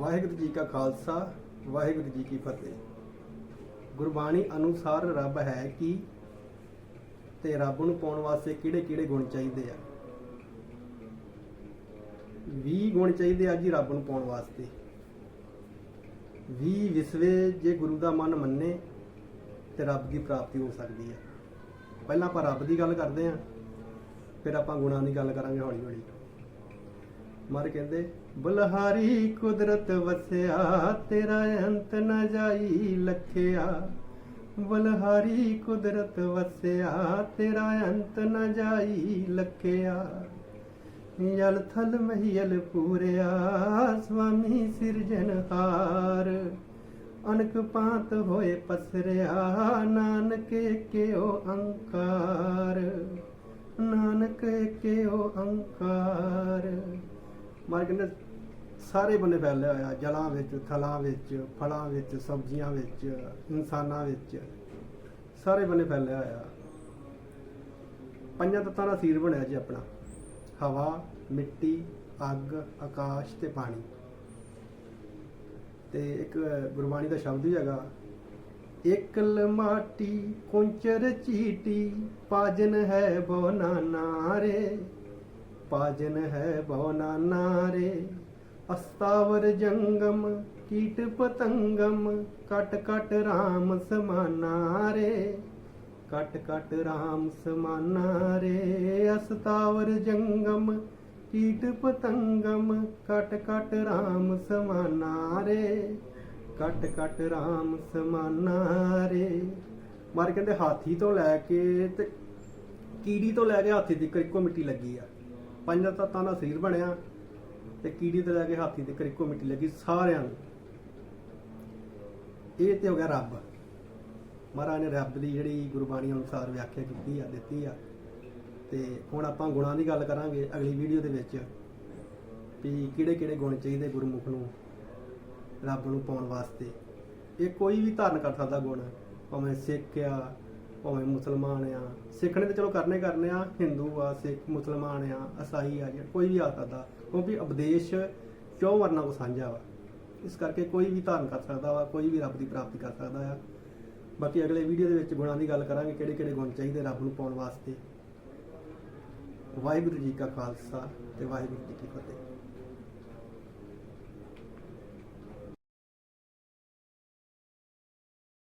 ਵਾਹਿਗੁਰੂ ਜੀ ਕਾ ਖਾਲਸਾ, ਵਾਹਿਗੁਰੂ ਜੀ ਕੀ ਫਤਿਹ। ਗੁਰਬਾਣੀ ਅਨੁਸਾਰ ਰੱਬ ਹੈ ਕੀ ਤੇ ਰੱਬ ਨੂੰ ਪਾਉਣ ਵਾਸਤੇ ਕਿਹੜੇ ਕਿਹੜੇ ਗੁਣ ਚਾਹੀਦੇ ਆ? 20 ਗੁਣ ਚਾਹੀਦੇ ਆ ਜੀ ਰੱਬ ਨੂੰ ਪਾਉਣ ਵਾਸਤੇ। 20 ਵਿਸਵੇ ਜੇ ਗੁਰੂ ਦਾ ਮਨ ਮੰਨੇ ਤੇ ਰੱਬ ਦੀ ਪ੍ਰਾਪਤੀ ਹੋ ਸਕਦੀ ਹੈ ਪਹਿਲਾਂ ਆਪਾਂ ਰੱਬ ਦੀ ਗੱਲ ਕਰਦੇ ਆਂ, ਫਿਰ ਆਪਾਂ ਗੁਣਾਂ ਦੀ ਗੱਲ ਕਰਾਂਗੇ ਹੌਲੀ ਹੌਲੀ ਮਰ ਕਹਿੰਦੇ, ਬਲਹਾਰੀ ਕੁਦਰਤ ਵਸਿਆ, ਤੇਰਾ ਅੰਤ ਨਾ ਜਾਈ ਲਖਿਆ। ਬਲਹਾਰੀ ਕੁਦਰਤ ਵਸਿਆ, ਤੇਰਾ ਅੰਤ ਨਾ ਜਾਈ ਲਖਿਆ। ਜਲ ਥਲ ਮਹੀਲ ਪੂਰਿਆ ਸੁਆਮੀ ਸਿਰਜਨਹਾਰ ਅਨਕ ਪਾਤ ਹੋਏ ਪਸਰਿਆ, ਨਾਨਕ ਕਿਓ ਅੰਕਾਰ? ਨਾਨਕ ਕਿਓ ਅੰਕਾਰ? ਮਾਰ ਕਹਿੰਦੇ ਸਾਰੇ ਬੰਨੇ ਫੈਲਿਆ ਹੋਇਆ ਜਲਾਂ ਵਿੱਚ, ਥਲਾਂ ਵਿੱਚ, ਫਲਾਂ ਵਿੱਚ, ਸਬਜ਼ੀਆਂ ਵਿੱਚ, ਇਨਸਾਨਾਂ ਵਿੱਚ, ਸਾਰੇ ਬੰਨੇ ਫੈਲਿਆ ਹੋਇਆ ਪੰਜਾਂ ਤੱਤਾਂ ਦਾ ਸੀਰ ਬਣਿਆ ਜੀ ਆਪਣਾ। ਹਵਾ, ਮਿੱਟੀ, ਅੱਗ, ਆਕਾਸ਼ ਤੇ ਪਾਣੀ। ਤੇ ਇੱਕ ਗੁਰਬਾਣੀ ਦਾ ਸ਼ਬਦ ਵੀ ਹੈਗਾ, ਇਕਲ ਮਾਟੀ, ਕੁੰਚਰ ਚੀਟੀ, ਪਾਜਨ ਹੈ ਬੋ ਨਾਰੇ ਪਾਜਨ ਹੈ ਬੋ ਨਾਰੇ ਅਸਤਾਵਰ ਜੰਗਮ, ਕੀਟ ਪਤੰਗਮ, ਕਟ ਕਟ ਰਾਮ ਸਮਾਨਾ ਰੇ। ਕਟ ਕਟ ਰਾਮ ਸਮਾਨਾ ਰੇ। ਅਸਤਾਵਰ ਜੰਗਮ, ਕੀਟ ਪਤੰਗਮ, ਕਟ ਕਟ ਰਾਮ ਸਮਾਨਾ ਰੇ। ਕਟ ਕਟ ਰਾਮ ਸਮਾਨਾ ਰੇ। ਮਾਰ ਕਹਿੰਦੇ ਹਾਥੀ ਤੋਂ ਲੈ ਕੇ ਤੇ ਕੀੜੀ ਤੋਂ ਲੈ ਕੇ ਹਾਥੀ ਤੱਕ ਇੱਕੋ ਮਿੱਟੀ ਲੱਗੀ ਆ। ਪੰਜ ਤੱਤਾਂ ਦਾ ਸਰੀਰ ਬਣਿਆ ਤੇ ਕੀੜੀ ਤੋਂ ਲੈ ਕੇ ਹਾਥੀ ਤੱਕ ਇੱਕੋ ਮਿੱਟੀ ਲੱਗੀ ਸਾਰਿਆਂ ਨੂੰ। ਇਹ ਤੇ ਹੋ ਗਿਆ ਰੱਬ। ਮਹਾਰਾਜ ਨੇ ਰੱਬ ਦੀ ਜਿਹੜੀ ਗੁਰਬਾਣੀ ਅਨੁਸਾਰ ਵਿਆਖਿਆ ਕੀਤੀ ਆ, ਦਿੱਤੀ ਆ। ਤੇ ਹੁਣ ਆਪਾਂ ਗੁਣਾਂ ਦੀ ਗੱਲ ਕਰਾਂਗੇ ਅਗਲੀ ਵੀਡੀਓ ਦੇ ਵਿੱਚ ਵੀ ਕਿਹੜੇ ਕਿਹੜੇ ਗੁਣ ਚਾਹੀਦੇ ਗੁਰਮੁਖ ਨੂੰ, ਰੱਬ ਨੂੰ ਪਾਉਣ ਵਾਸਤੇ। ਇਹ ਕੋਈ ਵੀ ਧਾਰਨ ਕਰ ਸਕਦਾ ਗੁਣ, ਭਾਵੇਂ ਸਿੱਖ ਆ ਭਾਵੇਂ ਮੁਸਲਮਾਨ ਆ। ਸਿੱਖਣੇ ਤੇ ਚਲੋ ਕਰਨੇ ਕਰਨੇ ਆ, ਹਿੰਦੂ ਆ, ਸਿੱਖ, ਮੁਸਲਮਾਨ ਆ ਈਸਾਈ ਆ ਜਿਹੜਾ ਕੋਈ ਵੀ ਆ ਸਕਦਾ। ਕਿਉਂਕਿ ਉਪਦੇਸ਼ ਕਿਉਂ ਵਰਨਾ ਕੋ ਸਾਂਝਾ ਵਾ? ਇਸ ਕਰਕੇ ਕੋਈ ਵੀ ਧਾਰਨ ਕਰ ਸਕਦਾ ਵਾ, ਕੋਈ ਵੀ ਰੱਬ ਦੀ ਪ੍ਰਾਪਤੀ ਕਰ ਸਕਦਾ ਆ। ਬਾਕੀ ਅਗਲੇ ਵੀਡੀਓ ਦੇ ਵਿੱਚ ਗੁਣਾਂ ਦੀ ਗੱਲ ਕਰਾਂਗੇ ਕਿਹੜੇ ਕਿਹੜੇ ਗੁਣ ਚਾਹੀਦੇ ਰੱਬ ਨੂੰ ਪਾਉਣ ਵਾਸਤੇ। ਵਾਹਿਗੁਰੂ ਜੀ ਕਾ ਖਾਲਸਾ ਤੇ ਵਾਹਿਗੁਰੂ ਜੀ ਕੀ ਫਤਿਹ।